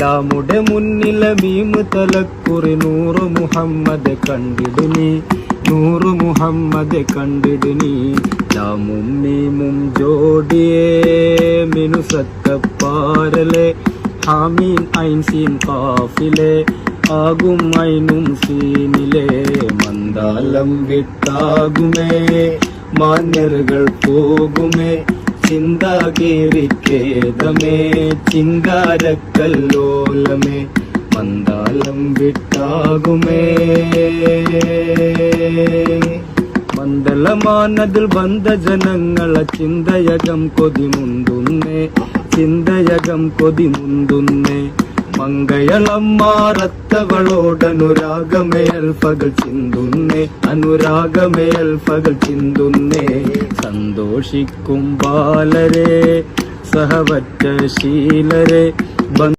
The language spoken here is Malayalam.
ലാമുടെ മുന്നിലെ മീമ് തലക്കുറി നൂറ് മുഹമ്മദ് കണ്ടിടുനി നൂറ് മുഹമ്മദ് കണ്ടിടുനി ലാമും മീമും ജോഡിയേ മിനുസക്കപ്പാരലെ ഹാമീൻ ഐൻസീൻ കാഫിലെ ആകും ഐനും സീനിലെ മന്ദാലം വിട്ടാകുമേ മാന്യറുകൾ പോകുമേ ചിന്താകേറിക്കേതമേ ചിങ്കാരക്കല്ലോലമേ മന്ദാലം വിട്ടാകുമേ. മണ്ഡലമാനതിൽ ബന്ധ ജനങ്ങളെ ചിന്തയകം കൊതിമുണ്ടുന്നേ ചിന്തയകം കൊതിമുണ്ടുന്നേ മങ്കയളമ്മാറത്തവളോടനുരാഗമേൽ പകൽ ചിന്തുന്നേ അനുരാഗമേൽ പകൽ ചിന്തുന്നേ. സന്തോഷിക്കും ബാലരെ സഹവറ്റ ശീലരെ